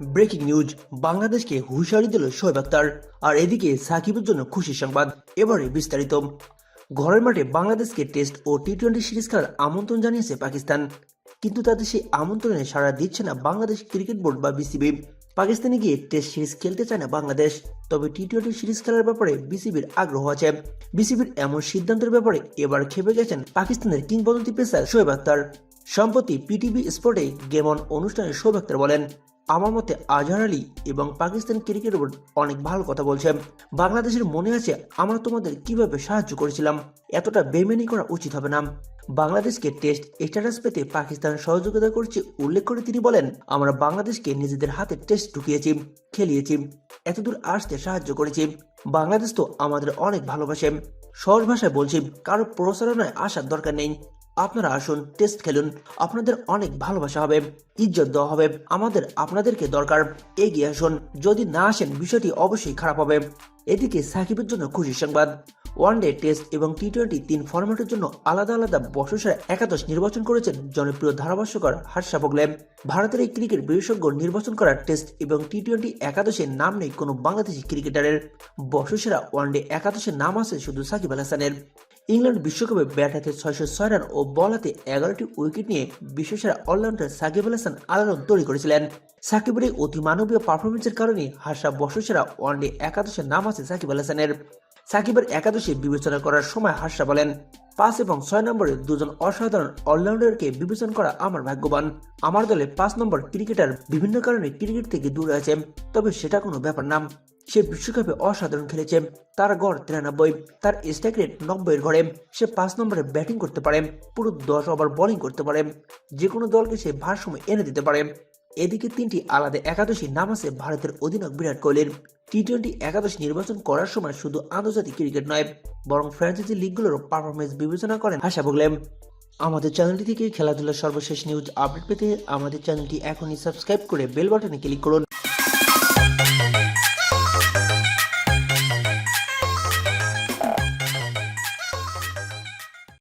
Breaking news, বাংলাদেশকে হুঁশিয়ারি দিল শোয়েব আক্তার। আর এদিকে সাকিবের জন্য খুশি সংবাদ, এবারে বিস্তারিত। ঘরের মাঠে বাংলাদেশকে টেস্ট ও টি টোয়েন্টি সিরিজ খেলার আমন্ত্রণ জানিয়েছে পাকিস্তান। কিন্তু তাদের সেই আমন্ত্রণে সাড়া দিচ্ছে না বাংলাদেশ ক্রিকেট বোর্ড বা বিসিবি। পাকিস্তানে গিয়ে টেস্ট সিরিজ খেলতে চায় না বাংলাদেশ, তবে টি টোয়েন্টি সিরিজ খেলার ব্যাপারে বিসিবির আগ্রহ আছে। বিসিবির এমন সিদ্ধান্তের ব্যাপারে এবার খেপে গেছেন পাকিস্তানের কিংবদন্তি পেসার শোয়েব আক্তার। সম্প্রতি পিটিভি স্পোর্টে গেম অন অনুষ্ঠানে শোয়েব আক্তার বলেন আমার মতে আজহার আলী এবং পাকিস্তান ক্রিকেট বোর্ড অনেক ভালো কথা বলছে। বাংলাদেশের মনে আছে, আমরা তোমাদের কীভাবে সাহায্য করেছিলাম? এতটা বেমেনি করা উচিত হবে না। বাংলাদেশকে টেস্ট স্ট্যাটাস পেতে পাকিস্তান সহযোগিতা করছে, উল্লেখ করে তিনি বলেন, আমরা বাংলাদেশকে নিজেদের হাতে টেস্ট ঢুকিয়েছি, খেলিয়েছি, এতদূর আসতে সাহায্য করেছি। বাংলাদেশ তো আমাদের অনেক ভালোবাসে। সহজ ভাষায় বলছি, কারও প্রচারণায় আসার দরকার নেই। আপনারা আসুন টেস্ট খেলুন। আপনাদের অনেক ভালোবাসা হবে, ইজ্জত দেওয়া হবে। আমাদের আপনাদেরকে দরকার। এগিয়ে আসুন। যদি না আসেন, বিষয়টি অবশ্যই খারাপ হবে। এদিকে সাকিবের জন্য খুশি সংবাদ। ওয়ানডে টেস্ট এবং টি টোয়েন্টি তিন ফরম্যাটের জন্য আলাদা আলাদা বর্ষসেরা একাদশ নির্বাচন করেছেন জনপ্রিয় ধারাভাষ্যকার হার্ষা ভোগলে। ভারতের এই ক্রিকেট বিশেষজ্ঞ নির্বাচন করা টেস্ট এবং টি টোয়েন্টি একাদশের নাম নেই কোনো বাংলাদেশি ক্রিকেটারের। বর্ষসেরা ওয়ানডে একাদশের নাম আছে শুধু সাকিব আল হাসানের। ইংল্যান্ড বিশ্বকাপে ব্যাট হাতে ছয়শো ছয় রান ও বল হাতে এগারোটি উইকেট নিয়ে বিশ্বসেরা অলরাউন্ডার সাকিব আল হাসান আলোড়ন তৈরি করেছিলেন। সাকিবের এই অতি মানবীয় পারফরমেন্সের কারণে হাসা বর্ষসেরা ওয়ানডে একাদশের নাম আছে সাকিব আল হাসানের। সাকিবের একাদশে বিবেচনা করার সময় হাসা বলেন, পাঁচ এবং ছয় নম্বরে দুজন অসাধারণ অলরাউন্ডারকে বিবেচনা করা আমার ভাগ্যবান। আমার দলে পাঁচ নম্বর ক্রিকেটার বিভিন্ন কারণে ক্রিকেট থেকে দূরে আছে, তবে সেটা কোনো ব্যাপার না। সে বিশ্বকাপে অসাধারণ খেলেছে। তার গড় তিরানব্বই, তার স্ট্রাইক রেট নব্বইয়ের ঘরে। সে পাঁচ নম্বরে ব্যাটিং করতে পারে, পুরো দশ ওভার বোলিং করতে পারে। যে কোনো দলকে সে ভারসাম্য এনে দিতে পারে। এদিকে তিনটি আলাদা একাদশী নাম আছে ভারতের অধিনায়ক বিরাট কোহলির। টি টোয়েন্টি একাদশ নির্বাচন করার সময় শুধু আন্তর্জাতিক ক্রিকেট নয়, বরং ফ্র্যাঞ্চাইজি লিগগুলোর পারফরমেন্স বিবেচনা করেন হাসা বগলেম আমাদের চ্যানেলটি থেকে খেলাধুলার সর্বশেষ নিউজ আপডেট পেতে আমাদের চ্যানেলটি এখনই সাবস্ক্রাইব করে বেল বাটনে ক্লিক করুন।